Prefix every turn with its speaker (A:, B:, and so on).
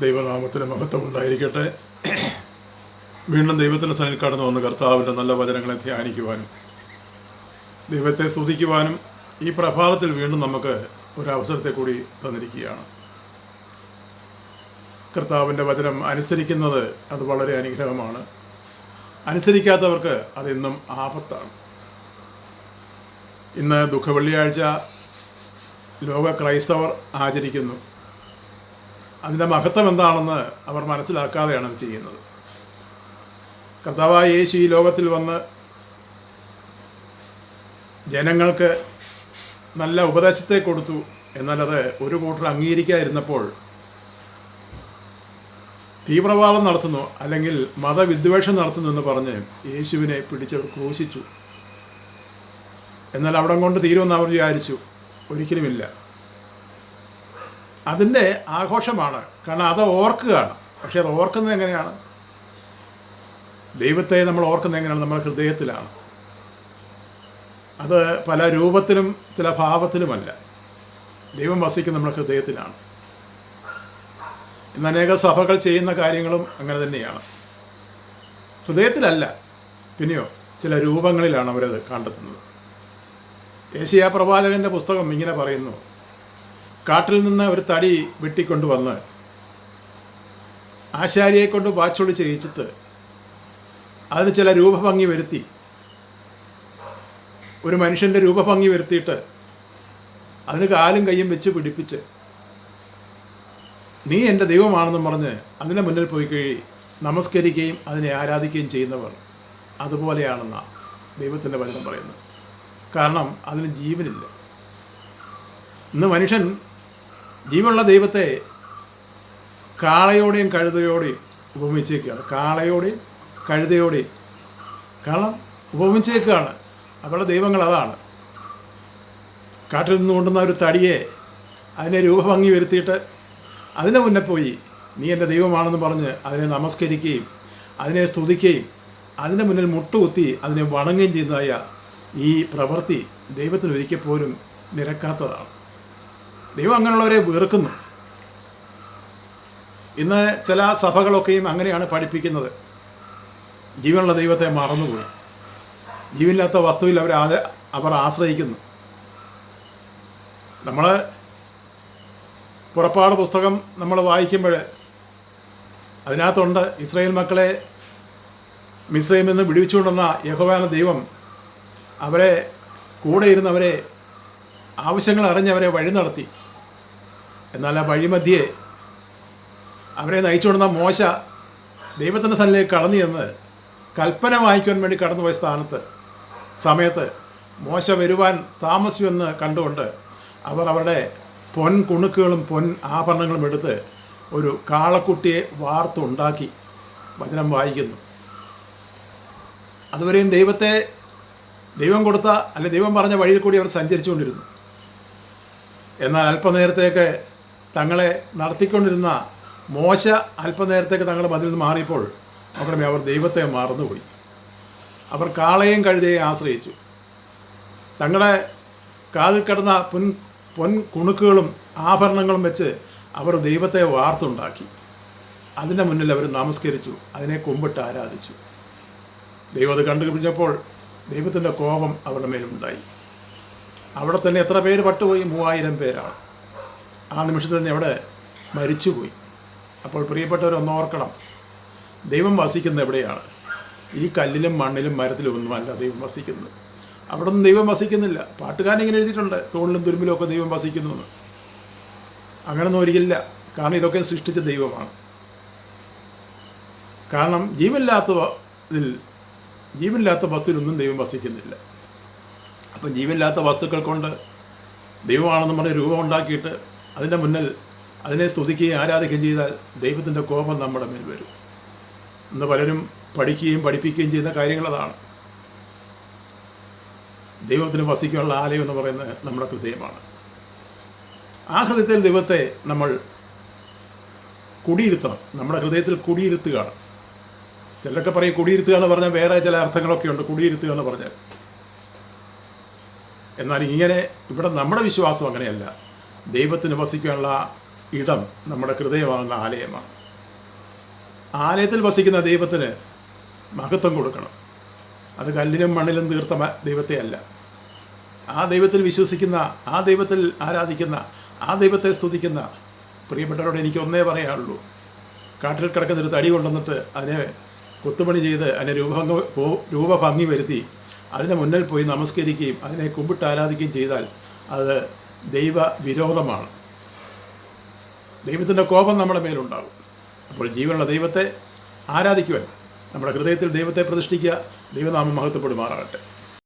A: ദൈവനാമത്തിന് മഹത്വം ഉണ്ടായിരിക്കട്ടെ വീണ്ടും ദൈവത്തിന്റെ സനിൽ കടന്നു വന്ന് കർത്താവിന്റെ നല്ല വചനങ്ങളെ ധ്യാനിക്കുവാനും ദൈവത്തെ സ്തുതിക്കുവാനും ഈ പ്രഭാതത്തിൽ വീണ്ടും നമുക്ക് ഒരു അവസരത്തെ കൂടി തന്നിരിക്കുകയാണ്. കർത്താവിന്റെ വചനം അനുസരിക്കുന്നത് അത് വളരെ അനുഗ്രഹമാണ്. അനുസരിക്കാത്തവർക്ക് അതെന്നും ആപത്താണ്. ഇന്ന് ദുഃഖവെള്ളിയാഴ്ച ലോക ക്രൈസ്തവർ ആചരിക്കുന്നു. അതിന്റെ മഹത്വം എന്താണെന്ന് അവർ മനസ്സിലാക്കാതെയാണ് അത് ചെയ്യുന്നത്. കർത്താവായ യേശു ഈ ലോകത്തിൽ വന്ന് ജനങ്ങൾക്ക് നല്ല ഉപദേശത്തെ കൊടുത്തു. എന്നാലത് ഒരു കൂട്ടർ അംഗീകരിക്കാതിരുന്നപ്പോൾ തീവ്രവാദം നടത്തുന്നു അല്ലെങ്കിൽ മതവിദ്വേഷം നടത്തുന്നു എന്ന് പറഞ്ഞ് യേശുവിനെ പിടിച്ചവർ ക്രൂശിച്ചു. എന്നാൽ അവിടം കൊണ്ട് തീരുമെന്ന് അവർ വിചാരിച്ചു. ഒരിക്കലുമില്ല. അതിന്റെ ആഘോഷമാണ്. കാരണം അത് ഓർക്കുകയാണ്. പക്ഷേ അത് ഓർക്കുന്നത് എങ്ങനെയാണ്? ദൈവത്തെ നമ്മൾ ഓർക്കുന്നത് എങ്ങനെയാണ്? നമ്മുടെ ഹൃദയത്തിലാണ്. അത് പല രൂപത്തിലും ചില ഭാവത്തിലുമല്ല. ദൈവം വസിക്കുന്ന നമ്മുടെ ഹൃദയത്തിലാണ്. ഇന്ന് അനേക സഭകൾ ചെയ്യുന്ന കാര്യങ്ങളും അങ്ങനെ തന്നെയാണ്. ഹൃദയത്തിലല്ല പിന്നെയോ ചില രൂപങ്ങളിലാണ് അവരത് കണ്ടെത്തുന്നത്. ഏഷ്യ പ്രവാചകന്റെ പുസ്തകം ഇങ്ങനെ പറയുന്നു. കാട്ടിൽ നിന്ന് ഒരു തടി വെട്ടിക്കൊണ്ടുവന്ന് ആശാരിയെ കൊണ്ട് വാച്ചോട് ചെയ്യിച്ചിട്ട് അതിന് ചില രൂപഭംഗി വരുത്തി. ഒരു മനുഷ്യന്റെ രൂപഭംഗി വരുത്തിയിട്ട് അതിന് കാലും കൈയും വെച്ച് പിടിപ്പിച്ച് നീ എന്റെ ദൈവമാണെന്നും പറഞ്ഞ് അതിന്റെ മുന്നിൽ പോയി കഴി നമസ്കരിക്കുകയും അതിനെ ആരാധിക്കുകയും ചെയ്യുന്നവർ അതുപോലെയാണെന്നാണ് ദൈവത്തിന്റെ വചനം പറയുന്നത്. കാരണം അതിന് ജീവനില്ല. ഇന്ന് മനുഷ്യൻ ജീവനുള്ള ദൈവത്തെ കാളയോടെയും കഴുതയോടെയും ഉപമിച്ചേക്കുകയാണ്. കാളയോടെയും കഴുതയോടെയും. കാരണം ഉപമിച്ചേക്കുകയാണ്. അവരുടെ ദൈവങ്ങൾ അതാണ്. കാട്ടിൽ നിന്ന് കൊണ്ടുവന്ന ഒരു തടിയെ അതിനെ രൂപഭംഗി വരുത്തിയിട്ട് അതിനെ മുന്നേ പോയി. നീ എന്റെ ദൈവമാണെന്ന് പറഞ്ഞ് അതിനെ നമസ്കരിക്കുകയും അതിനെ സ്തുതിക്കുകയും അതിന്റെ മുന്നിൽ മുട്ടുകുത്തി അതിനെ വണങ്ങുകയും ചെയ്യുന്നതായ ഈ പ്രവൃത്തി ദൈവത്തിന് ഒരിക്കൽ പോലും നിരക്കാത്തതാണ്. ദൈവം അങ്ങനെയുള്ളവരെ വെറുക്കുന്നു. ഇന്ന് ചില സഭകളൊക്കെയും അങ്ങനെയാണ് പഠിപ്പിക്കുന്നത്. ജീവനുള്ള ദൈവത്തെ മറന്നുപോയി. ജീവനില്ലാത്ത വസ്തുവിൽ അവർ അവർ ആശ്രയിക്കുന്നു. നമ്മൾ പുറപ്പാട് പുസ്തകം നമ്മൾ വായിക്കുമ്പോൾ അതിനകത്തുണ്ട് ഇസ്രായേൽ മക്കളെ മിസ്രൈമിൽ നിന്ന് വിടുവിച്ചുകൊണ്ടുവന്ന യഹോവാന ദൈവം. അവരെ കൂടെ ഇരുന്നവരെ ആവശ്യങ്ങൾ അറിഞ്ഞവരെ വഴി നടത്തി. എന്നാൽ ആ വഴിമധ്യേ അവരെ നയിച്ചുകൊണ്ടുന്ന മോശ ദൈവത്തിന്റെ സ്ഥലത്തേക്ക് കടന്നു ചെന്ന് കൽപ്പന വാങ്ങിക്കുവാൻ വേണ്ടി കടന്നുപോയ സ്ഥാനത്ത് സമയത്ത് മോശ വരുവാൻ താമസിക്കുമെന്ന് കണ്ടുകൊണ്ട് അവർ അവരുടെ പൊൻ കുണുക്കുകളും പൊൻ ആഭരണങ്ങളും എടുത്ത് ഒരു കാളക്കുട്ടിയെ വാർത്തുണ്ടാക്കി വചനം വായിക്കുന്നു. അതുവരെയും ദൈവത്തെ ദൈവം കൊടുത്ത അല്ലെ ദൈവം പറഞ്ഞ വഴിയിൽ കൂടി അവർ സഞ്ചരിച്ചുകൊണ്ടിരുന്നു. എന്നാൽ അല്പനേരത്തേക്ക് തങ്ങളെ നടത്തിക്കൊണ്ടിരുന്ന മോശ അല്പനേരത്തേക്ക് തങ്ങളുടെ മതിൽ നിന്ന് മാറിയപ്പോൾ നോക്കണമേ അവർ ദൈവത്തെ മറന്നുപോയി. അവർ കാളയും കഴുതയും ആശ്രയിച്ചു. തങ്ങളുടെ കാതിൽ കിടന്ന പൊൻ പൊൻ കുണുക്കുകളും ആഭരണങ്ങളും വെച്ച് അവർ ദൈവത്തെ വാർത്തുണ്ടാക്കി. അതിന്റെ മുന്നിൽ അവർ നമസ്കരിച്ചു അതിനെ കുമ്പിട്ട് ആരാധിച്ചു. ദൈവം അത് കണ്ടുപിടിച്ചപ്പോൾ ദൈവത്തിന്റെ കോപം അവരുടെ മേലുണ്ടായി. അവിടെ തന്നെ എത്ര പേര് പട്ടുപോയി? മൂവായിരം പേരാണ്. ആ നിമിഷത്തിൽ തന്നെ അവിടെ മരിച്ചുപോയി. അപ്പോൾ പ്രിയപ്പെട്ടവർ ഒന്നോർക്കണം ദൈവം വസിക്കുന്നത് എവിടെയാണ്? ഈ കല്ലിലും മണ്ണിലും മരത്തിലും ഒന്നുമല്ല ദൈവം വസിക്കുന്നത്. അവിടെ ഒന്നും ദൈവം വസിക്കുന്നില്ല. പാട്ടുകാരൻ ഇങ്ങനെ എഴുതിയിട്ടുണ്ട് തോളിലും തുരുമ്പിലും ഒക്കെ ദൈവം വസിക്കുന്നു എന്ന്. അങ്ങനൊന്നും ഒരിക്കലില്ല. കാരണം ഇതൊക്കെ സൃഷ്ടിച്ച ദൈവമാണ്. കാരണം ജീവനില്ലാത്ത ഇതിൽ ജീവനില്ലാത്ത വസ്തുവിലൊന്നും ദൈവം വസിക്കുന്നില്ല. അപ്പം ജീവനില്ലാത്ത വസ്തുക്കൾ കൊണ്ട് ദൈവമാണെന്ന് പറഞ്ഞ് രൂപം ഉണ്ടാക്കിയിട്ട് അതിന്റെ മുന്നിൽ അതിനെ സ്തുതിക്കുകയും ആരാധിക്കുകയും ചെയ്താൽ ദൈവത്തിന്റെ കോപം നമ്മുടെ മേൽ വരും. ഇന്ന് പലരും പഠിക്കുകയും പഠിപ്പിക്കുകയും ചെയ്യുന്ന കാര്യങ്ങൾ അതാണ്. ദൈവത്തിന് വസിക്കാനുള്ള ആലയം എന്ന് പറയുന്നത് നമ്മുടെ ഹൃദയമാണ്. ആ ഹൃദയത്തിൽ ദൈവത്തെ നമ്മൾ കുടിയിരുത്തണം. നമ്മുടെ ഹൃദയത്തിൽ കുടിയിരുത്തുകയാണ്. ചിലരൊക്കെ പറയും കുടിയിരുത്തുക എന്ന് പറഞ്ഞാൽ വേറെ ചില അർത്ഥങ്ങളൊക്കെ ഉണ്ട്. കുടിയിരുത്തുക എന്ന് പറഞ്ഞാൽ എന്നാൽ ഇങ്ങനെ ഇവിടെ നമ്മുടെ വിശ്വാസം അങ്ങനെയല്ല. ദൈവത്തിന് വസിക്കാനുള്ള ഇടം നമ്മുടെ ഹൃദയമാകുന്ന ആലയമാണ്. ആലയത്തിൽ വസിക്കുന്ന ദൈവത്തിന് മഹത്വം കൊടുക്കണം. അത് കല്ലിനും മണ്ണിലും തീർത്ത ദൈവത്തെ അല്ല ആ ദൈവത്തിൽ വിശ്വസിക്കുന്ന ആ ദൈവത്തിൽ ആരാധിക്കുന്ന ആ ദൈവത്തെ സ്തുതിക്കുന്ന പ്രിയപ്പെട്ടവരോട് എനിക്ക് ഒന്നേ പറയാനുള്ളൂ. കാട്ടിൽ കിടക്കുന്ന ഒരു തടി കൊണ്ടുവന്നിട്ട് അതിനെ കൊത്തുപണി ചെയ്ത് അതിനെ രൂപഭംഗ രൂപഭംഗി വരുത്തി അതിനെ മുന്നിൽ പോയി നമസ്കരിക്കുകയും അതിനെ കുമ്പിട്ട് ആരാധിക്കുകയും ചെയ്താൽ അത് ദൈവ വിരോധമാണ് ദൈവത്തിന്റെ കോപം നമ്മുടെ മേലുണ്ടാകും. അപ്പോൾ ജീവനുള്ള ദൈവത്തെ ആരാധിക്കുവാൻ നമ്മുടെ ഹൃദയത്തിൽ ദൈവത്തെ പ്രതിഷ്ഠിക്കുക ദൈവനാമം മഹത്വപ്പെടുമാറാകട്ടെ.